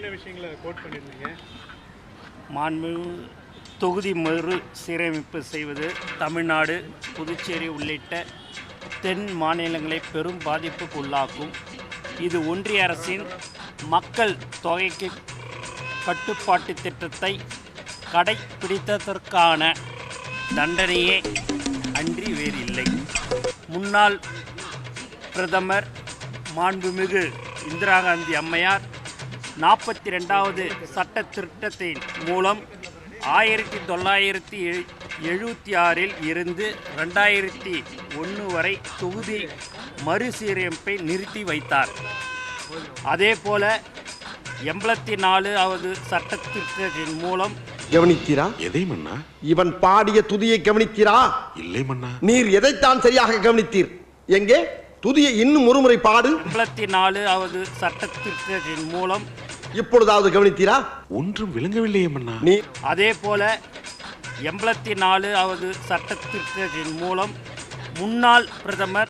என்ன விஷயங்களை கோட் பண்ணியிருந்தீங்க? மாண்பு தொகுதி மறு சீரமைப்பு செய்வது தமிழ்நாடு புதுச்சேரி உள்ளிட்ட தென் மாநிலங்களை பெரும் பாதிப்புக்கு உள்ளாக்கும் இது ஒன்றிய அரசின் மக்கள் தொகைக்கு கட்டுப்பாட்டு திட்டத்தை கடைப்பிடித்ததற்கான தண்டனையே அன்றி வேறில்லை. முன்னாள் பிரதமர் மாண்புமிகு இந்திரா காந்தி அம்மையார் நாற்பத்தி ரெண்டாவது சட்ட திருத்தத்தின் மூலம் ஆயிரத்தி தொள்ளாயிரத்தி எழு- எழுபத்தி ஆறில் இருந்து ரெண்டாயிரத்தி ஒன்று வரை தொகுதி மறுசீரமைப்பை நிறுத்தி வைத்தார். அதே போல எண்பத்தி நாலாவது சட்ட திருத்தத்தின் மூலம் கவனித்தீரா? எதை மன்னா? இவன் பாடிய துதியை கவனித்தீரா? இல்லை மன்னா. நீர் எதைத்தான் சரியாக கவனித்தீர்? எங்கே? துதியை இன்னும் ஒருமுறை பாடு. எண்பத்தி நாலாவது சட்ட திருத்தத்தின் மூலம் இப்பொழுதாவது கவனித்தீரா? ஒன்றும் விளங்கவில்லையே மன்னா நீ அதே போல எண்பத்தி நாலாவது சட்ட திருத்தத்தின் மூலம் முன்னாள் பிரதமர்